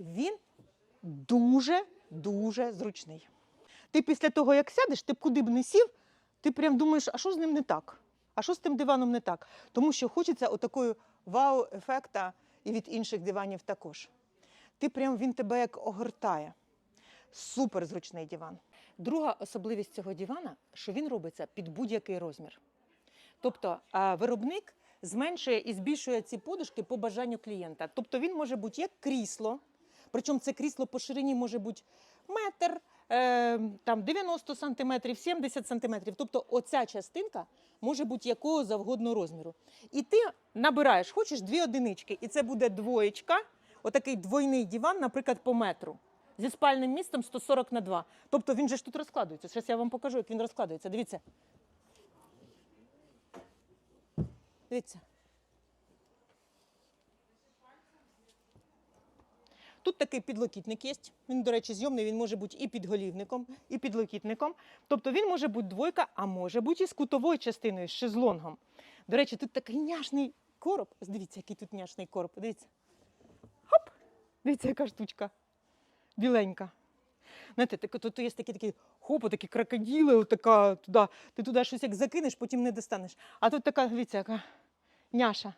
Він дуже-дуже зручний. Ти після того, як сядеш, ти куди б не сів, ти прям думаєш, а що з ним не так? А що з тим диваном не так? Тому що хочеться отакої вау-ефекта і від інших диванів також. Ти прям він тебе як огортає. Супер зручний диван. Друга особливість цього дивана, що він робиться під будь-який розмір. Тобто виробник зменшує і збільшує ці подушки по бажанню клієнта. Тобто він може бути як крісло, причому це крісло по ширині може бути метр, е, там 90 сантиметрів, 70 сантиметрів. Тобто оця частинка може бути якого завгодно розміру. І ти набираєш, хочеш дві одинички, і це буде двоєчка, отакий двойний диван, наприклад, по метру. Зі спальним містом 140 на 2. Тобто він же ж тут розкладується. Зараз я вам покажу, як він розкладується. Дивіться. Дивіться. Тут такий підлокітник є. Він, до речі, зйомний, він може бути і підголівником, і підлокітником. Тобто він може бути двойка, а може бути і з кутовою частиною, з шезлонгом. До речі, тут такий няшний короб. Дивіться, який тут няшний короб. Дивіться. Хоп! Дивіться, яка штучка. Біленька. Знаєте, так, тут є такі такі хоп, такі крокоділи, отака, туди, ти туди щось як закинеш, потім не достанеш. А тут така, дивіться, яка няша.